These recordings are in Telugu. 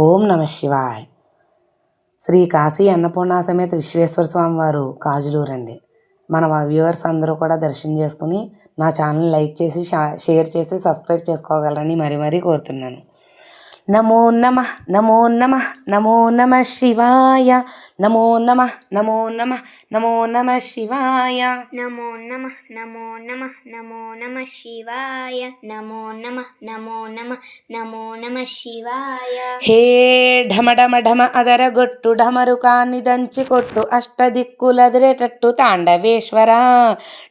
ఓం నమ శివాయ్. శ్రీ కాశీ అన్నపూర్ణ సమేత విశ్వేశ్వర స్వామి వారు కాజులూరండి. మన వ్యూవర్స్ అందరూ కూడా దర్శనం చేసుకుని నా ఛానల్ లైక్ చేసి షా- షేర్ చేసి సబ్స్క్రైబ్ చేసుకోగలరని మరీ మరీ కోరుతున్నాను. నమో నమ నమో నమ నమో నమ శివాయ. నమో నమ నమో నమ నమో నమ శివాయ. నమో నమ నమో నమ నమో నమ శివాయ. నమో నమ నమో నమ నమో నమ శివాయ. హే ఢమ ఢమ ఢమ అదరగొట్టు ఢమరుకాన్ని దంచి కొట్టు అష్టదిక్కులదిరేటట్టు తాండవేశ్వర.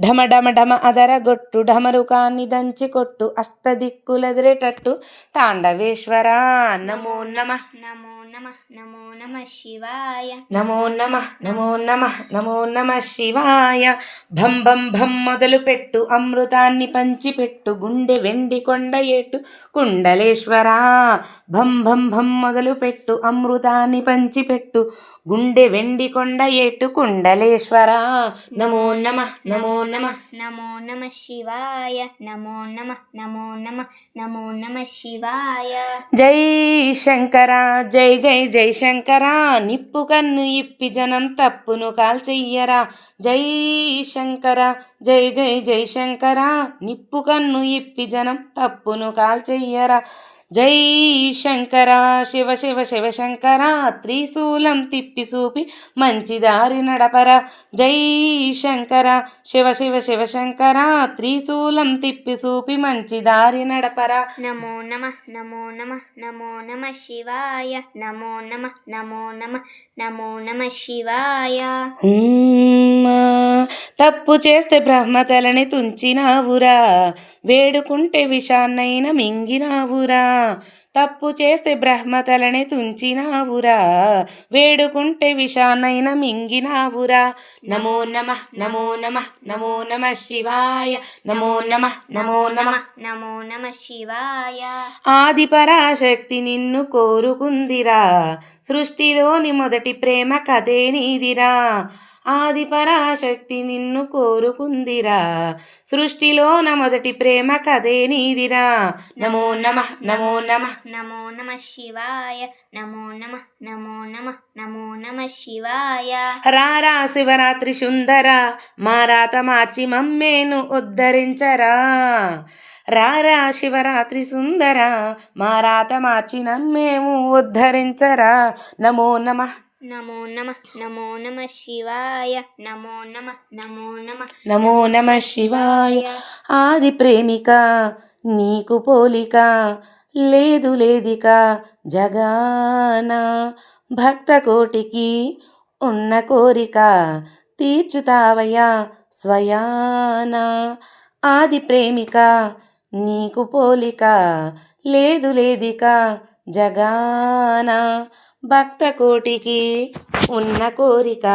ఢమ ఢమ ఢమ అదరగొట్టు ఢమరుకాన్ని దంచి కొట్టు అష్టదిక్కులదిరేటట్టు తాండవేశ్వర. నమో నమ. నమో నమ నమో నమ శివాయ. నమో నమ నమో నమ నమో నమ శివాయ. భం భం భం మొదలు పెట్టు అమృతాన్ని పంచిపెట్టు గుండె వెండి కొండ ఏటు కుండలేశ్వర. భం భం భం మొదలు పెట్టు అమృతాన్ని పంచిపెట్టు గుండె వెండి కొండ ఏటు కుండలేశ్వర. నమో నమ నమో నమ. నమో నమ శివాయ నమో నమ నమో నమ నమో నమ శివాయ. జై శంకర జై జై జై శంకర నిప్పు కన్ను ఇప్పి జనం తప్పును కాల్చెయ్యరా జై శంకర జై జై జై శంకర నిప్పు కన్ను ఇప్పి జనం తప్పును కాల్చెయ్యరా జై శంకర శివ శివ శివ శంకర త్రిశూలం తిప్పి సూపి మంచి దారి నడపరా. జై శంకర శివ శివ శివ శంకర త్రిశూలం తిప్పి సూపి మంచి దారి నడపరా. నమో నమ నమో నమ నమో నమ శివాయ. నమో నమ నమో నమ నమో నమ శివాయ. తప్పు చేస్తే బ్రహ్మతలని తుంచినావురా. వేడుకుంటే విషాన్నైన మింగినావురా. తప్పు చేస్తే బ్రహ్మతలని తుంచినావురా. వేడుకుంటే విషాన్నైన మింగినావురా. నమో నమ నమో నమ నమో నమ శివాయ. నమో నమ నమో నమ. నమో నమ శివాయ. ఆది పరాశక్తి నిన్ను కోరుకుందిరా. సృష్టిలోని మొదటి ప్రేమ కథే నీదిరా. ఆది పరాశక్తి నిన్ను కోరుకుందిరా. సృష్టిలోన మొదటి ప్రేమ కథే నీదిరా. నమో నమ నమో నమ. నమో నమ శివాయ నమో నమ నమో నమ నమో నమ శివాయ. రారా శివరాత్రి సుందర మారాత మార్చి మమ్మేను ఉద్ధరించరా. రారా శివరాత్రి సుందర మారాత మార్చి నమ్మేము ఉద్ధరించరా. నమో నమ. నమో నమ నమో నమ శివాయ నమో నమ నమో నమ. నమో నమ శివాయ. ఆది ప్రేమిక నీకు పోలిక. లేదు లేదిక జగాన. భక్త కోటికి ఉన్న కోరిక తీర్చుతావయ్యా స్వయాన. ఆది ప్రేమిక నీకు పోలిక లేదు లేదిక జగాన. భక్త కోటికి ఉన్న కోరిక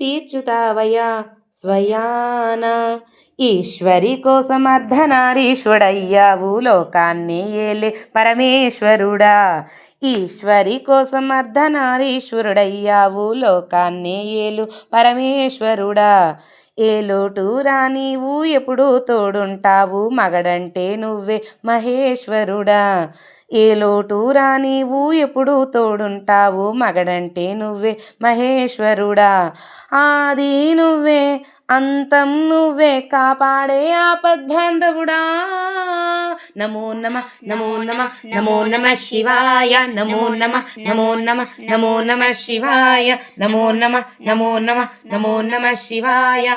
తీర్చుతావయ్యా స్వయాన. ఈశ్వరి కోసం అర్ధనారీశ్వడయ్యావు లోకాన్ని ఏలే పరమేశ్వరుడా. ఈశ్వరి కోసం అర్ధనారీశ్వరుడయ్యావు లోకాన్ని ఏలు పరమేశ్వరుడా. ఏ లోటు రా నీవు ఎప్పుడు తోడుంటావు మగడంటే నువ్వే మహేశ్వరుడా. ఏ లోటు రా నీవు ఎప్పుడు తోడుంటావు మగడంటే నువ్వే మహేశ్వరుడా. ఆది నువ్వే అంతం నువ్వే కాపాడే ఆపద్బాంధవుడా. నమో నమ నమో నమ నమో నమ శివాయ నమో నమ నమో నమ నమో నమ శివాయ నమో నమ నమో నమ నమో నమ శివాయ.